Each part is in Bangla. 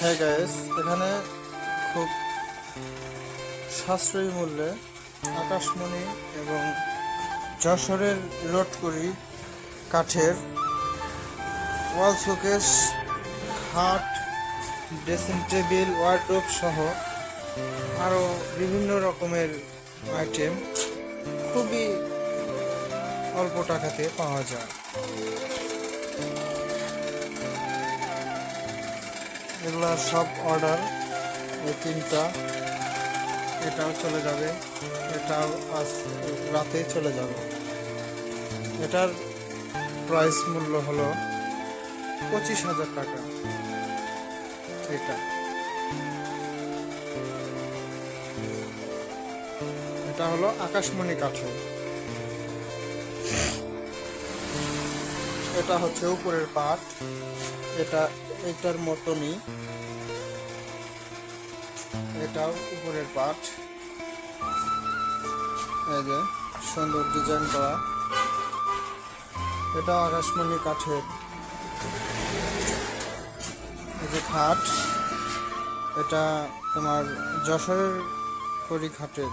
হ্যাঁ গায়েস এখানে খুব সাশ্রয়ী মূল্যে আকাশমণি এবং যশোরের লটকরি কাঠের ওয়াল শোকেস, খাট, ড্রেসিং টেবিল ওয়ার্ড্রোপ সহ আরও বিভিন্ন রকমের আইটেম। খুবই অল্প টাকাতে পাওয়া যায়। এগুলা সব অর্ডার এই তিনটা। এটাও চলে যাবে। এটাও আজ রাতে চলে যাবে। এটার প্রাইস মূল্য হলো পঁচিশ হাজার টাকা। এটা এটা হলো আকাশমণি কাঠের। এটা হচ্ছে উপরের পাট। এটা এটার মতনই। এটাও উপরের পাট। এই যে, সুন্দর ডিজাইন করা। এটা আকাশমণি কাঠের। এই যে খাট, এটা তোমার যশোরের করি খাটের।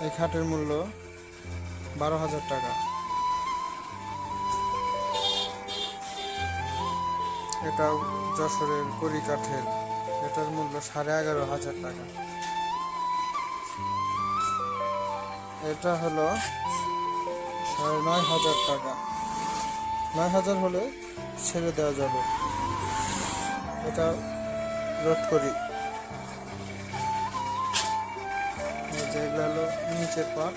এই খাটের মূল্য বারো হাজার টাকা। এটাও যশোরের কাঠের এটার মূল্য সাড়ে এগারো হাজার টাকা। এটা হলো সাড়ে নয় হাজার টাকা। নয় হাজার হলে ছেড়ে দেওয়া যাবে। এটা রোড করি। এই যে এগুলো হলো নিচের পাট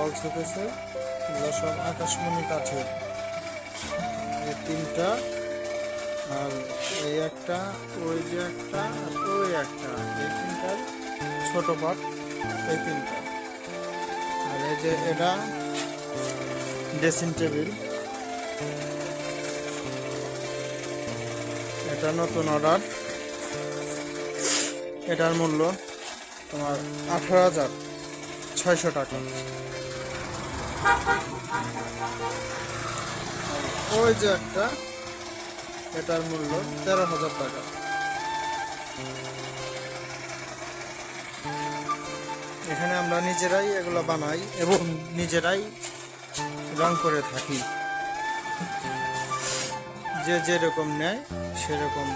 অল শোকেছে এগুলো সব আকাশমণি কাঠের। এই তিনটা, আর এই একটা, ওই যে একটা ওই একটা। এই তিনটার ছোট পাট, এই তিনটা। আর এই যে এটা ড্রেসিং টেবিল এটা নতুন অর্ডার এটার মূল্য তোমার আঠারো হাজার। ছয়শো টাকা। ওই যে একটা, এটার মূল্য তেরো হাজার টাকা। এখানে আমরা নিজেরাই এগুলো বানাই এবং নিজেরাই রং করে থাকি। যে যেরকম নেয়, সেরকম